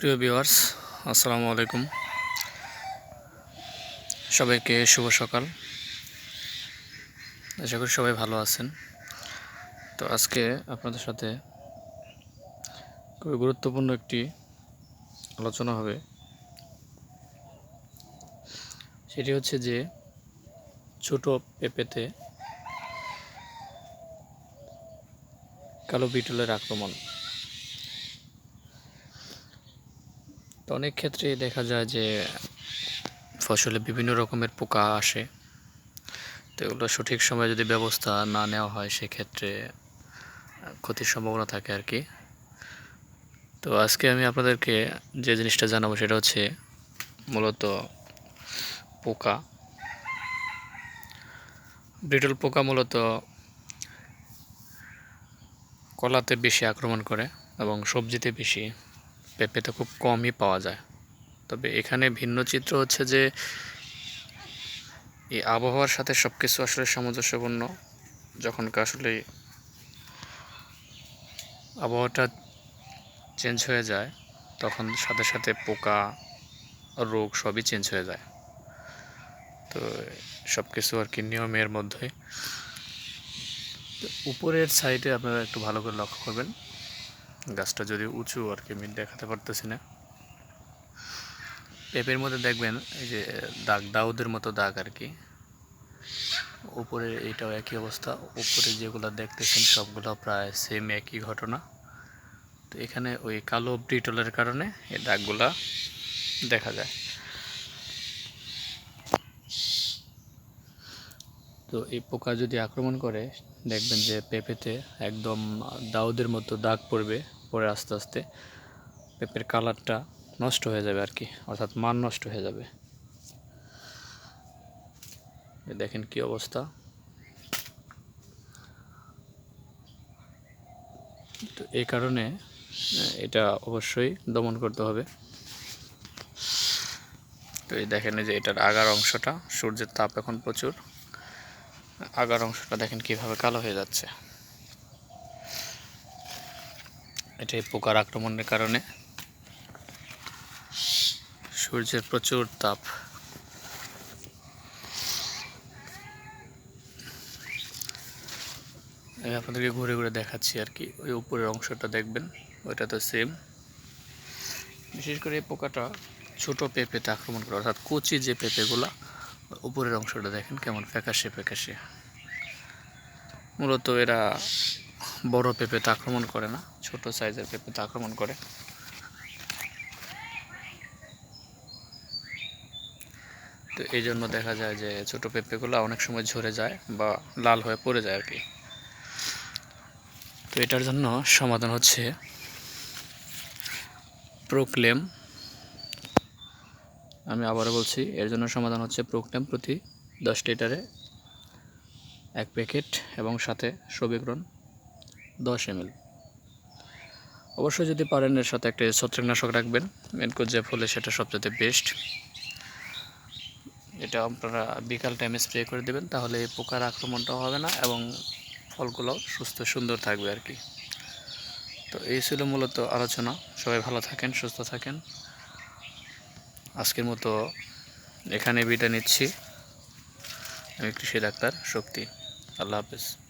প্রিয় ভিউয়ার্স, আসসালামু আলাইকুম। সবাইকে শুভ সকাল। আশা করি সবাই ভালো আছেন। তো আজকে আপনাদের সাথে খুবই গুরুত্বপূর্ণ একটি আলোচনা হবে। সেটি হচ্ছে যে, ছোট পেঁপেতে কালো বিটলের আক্রমণ। তো অনেক ক্ষেত্রে দেখা যায় যে ফসলে বিভিন্ন রকমের পোকা আসে। তো এগুলো সঠিক সময়ে যদি ব্যবস্থা না নেওয়া হয়, সেক্ষেত্রে ক্ষতির সম্ভাবনা থাকে আর কি। তো আজকে আমি আপনাদেরকে যে জিনিসটা জানাব, সেটা হচ্ছে মূলত পোকা। ব্রিটল পোকা মূলত কলাতে বেশি আক্রমণ করে এবং সবজিতে বেশি। পেঁপেতে খুব কমই পাওয়া যায়। তবে এখানে ভিন্ন চিত্র হচ্ছে যে, এই আবহাওয়ার সাথে সব কিছু আসলে সামঞ্জস্যপূর্ণ। যখন আসলে আবহাওয়াটা চেঞ্জ হয়ে যায়, তখন সাথে সাথে পোকা, রোগ সবই চেঞ্জ হয়ে যায়। তো সব কিছু আর কি নিয়মের মধ্যে। উপরের সাইডে আপনারা একটু ভালো করে লক্ষ্য করবেন। গাছটা যদি উঁচু আর কি, আমি দেখাতে পারতেছি না। পেঁপের মধ্যে দেখবেন, এই যে, দাগ, দাউদের মতো দাগ আর কি। উপরে এটাও একই অবস্থা। উপরে যেগুলো দেখতেছেন, সবগুলো প্রায় সেম একই ঘটনা। তো এখানে ওই কালো ব্রিটলের কারণে এই দাগগুলা দেখা যায়। তো এই পোকা যদি আক্রমণ করে, দেখবেন যে পেঁপেতে একদম দাউদের মতো দাগ পড়বে। পরে আস্তে আস্তে পেঁপের কালারটা নষ্ট হয়ে যাবে আর কি, অর্থাৎ মান নষ্ট হয়ে যাবে। দেখেন কি অবস্থা। তো এই কারণে এটা অবশ্যই দমন করতে হবে। তো এই দেখেন যে এটার আগার অংশটা, সূর্যের তাপ এখন প্রচুর। আগার অংশটা দেখেন কীভাবে কালো হয়ে যাচ্ছে। এটাই পোকার আক্রমণের কারণে। সূর্যের প্রচুর তাপ। আমি আপনাদেরকে ঘুরে ঘুরে দেখাচ্ছি আর কি। ওই উপরের অংশটা দেখবেন, ওইটা তো সেম বিশেষ করে এই পোকাটা ছোট পেঁপেতে আক্রমণ করে, অর্থাৎ কচি যে পেঁপেগুলা, উপরের অংশটা দেখেন কেমন ফ্যাকাশে ফ্যাকাশে। মূলত এরা বড় পেঁপেতে আক্রমণ করে না, ছোট সাইজের পেঁপেতে আক্রমণ করে। তো এই জন্য দেখা যায় যে ছোট পেঁপেগুলো অনেক সময় ঝরে যায় বা লাল হয়ে পড়ে যায় আর কি। তো এটার জন্য সমাধান হচ্ছে প্রোক্লেম। আমি আবারও বলছি, এর জন্য সমাধান হচ্ছে প্রোক্লেম প্রতি দশ লিটারে এক প্যাকেট এবং সাথে সবিগ্রণ দশ এম অবশ্যই যদি পারেন এর সাথে একটা ছত্রাকনাশক রাখবেন। মেনকো যে ফলে সেটা সবচেয়ে বেস্ট এটা আপনারা বিকাল টাইমে স্প্রে করে দেবেন, তাহলে পোকার আক্রমণটাও হবে না এবং ফলগুলো সুস্থ সুন্দর থাকবে আর কি। তো এই ছিল মূলত আলোচনা। সবাই ভালো থাকেন, সুস্থ থাকেন। আজকের মতো এখানে বিটা নিচ্ছি। আমি কৃষি ডাক্তার শক্তি। আল্লাহ হাফেজ।